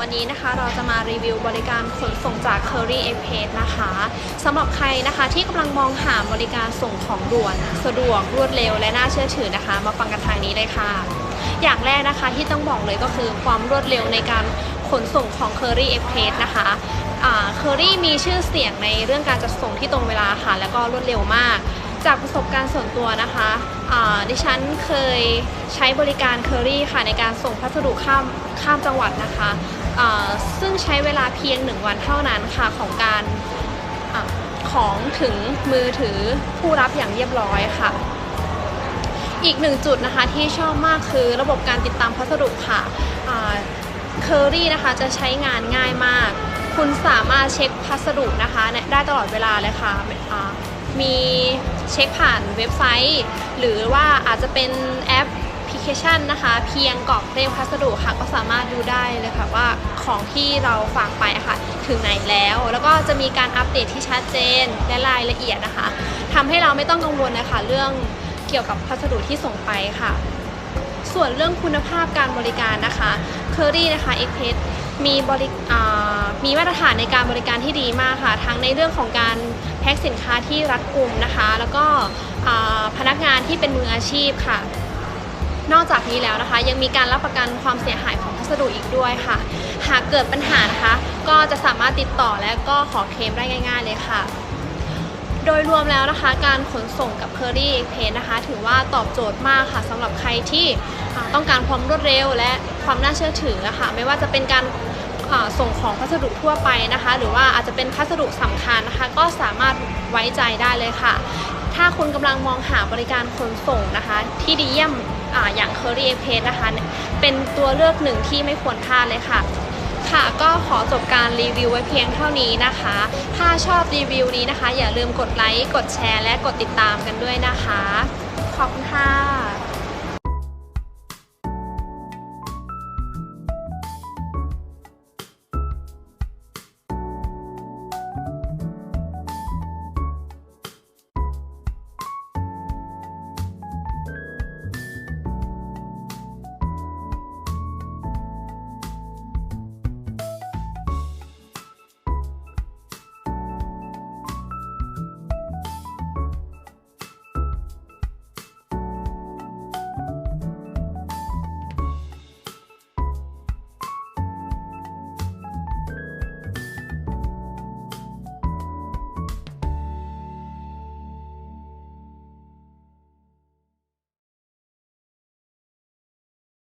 วันนี้นะคะเราจะมารีวิวบริการขนส่งจาก Curry Express นะคะสำหรับใครนะคะที่กำลังมองหาบริการส่งของด่วนสะดวกรวดเร็วและน่าเชื่อถือนะคะ มาฟังกันทางนี้เลยค่ะ อย่างแรกนะคะที่ต้องบอกเลยก็คือความรวดเร็วในการขนส่งของ Curry Express นะคะเคอรี่มีชื่อเสียงในเรื่องการจัดส่งที่ตรงเวลาค่ะ แล้วก็รวดเร็วมาก จากประสบการณ์ส่วนตัวนะคะดิฉันเคยใช้บริการเคอรี่ค่ะในการส่งพัสดุข้ามข้ามจังหวัดนะคะ ซึ่งใช้เวลาเพียงหนึ่งวันเท่านั้นค่ะของการอของถึงมือถือผู้รับอย่างเรียบร้อยค่ะ อีกหนึ่งจุดนะคะที่ชอบมากคือระบบการติดตามพัสดุค่ะเคอรี่นะคะจะใช้งานง่ายมาก คุณสามารถเช็คพัสดุนะคะได้ตลอดเวลาเลยค่ะมีเช็คผ่านเว็บไซต์ หรือว่าอาจจะเป็นแอป ชันนะคะ เพียงกรอกเลขพัสดุค่ะก็สามารถดูได้เลยค่ะว่าของที่เราฝากไปะค่ะถึงไหนแล้ว แล้วก็จะมีการอัปเดตที่ชัดเจนและรายละเอียดนะคะทำให้เราไม่ต้องกังวลนะคะเรื่องเกี่ยวกับพัสดุที่ส่งไปค่ะ ส่วนเรื่องคุณภาพการบริการนะคะเคอรี่นะคะเอ็กเพสมีบริมีมาตรฐานในการบริการที่ดีมากค่ะ ทั้งในเรื่องของการแพ็คสินค้าที่รัดกุมนะคะ แล้วก็พนักงานที่เป็นมืออาชีพค่ะ นอกจากนี้แล้วนะคะ ยังมีการรับประกันความเสียหายของพัสดุอีกด้วยค่ะ หากเกิดปัญหานะคะ ก็จะสามารถติดต่อและก็ขอเคลมได้ง่าย ๆ เลยค่ะ โดยรวมแล้วนะคะ การขนส่งกับ Curry Express นะคะ ถือว่าตอบโจทย์มากค่ะสำหรับใครที่ต้องการความรวดเร็วและความน่าเชื่อถือนะคะไม่ว่าจะเป็นการส่งของพัสดุทั่วไปนะคะ หรือว่าอาจจะเป็นพัสดุสำคัญนะคะ ก็สามารถไว้ใจได้เลยค่ะ ถ้าคุณกำลังมองหาบริการขนส่งนะคะ ที่ดีเยี่ยม ออย่างเคอรี่เอเพสนะคะ เป็นตัวเลือกหนึ่งที่ไม่ควรพลาดเลยค่ะ ค่ะก็ขอจบการรีวิวไว้เพียงเท่านี้นะคะ ถ้าชอบรีวิวนี้นะคะ อย่าลืมกดไลค์ กดแชร์ และกดติดตามกันด้วยนะคะ ขอบคุณค่ะ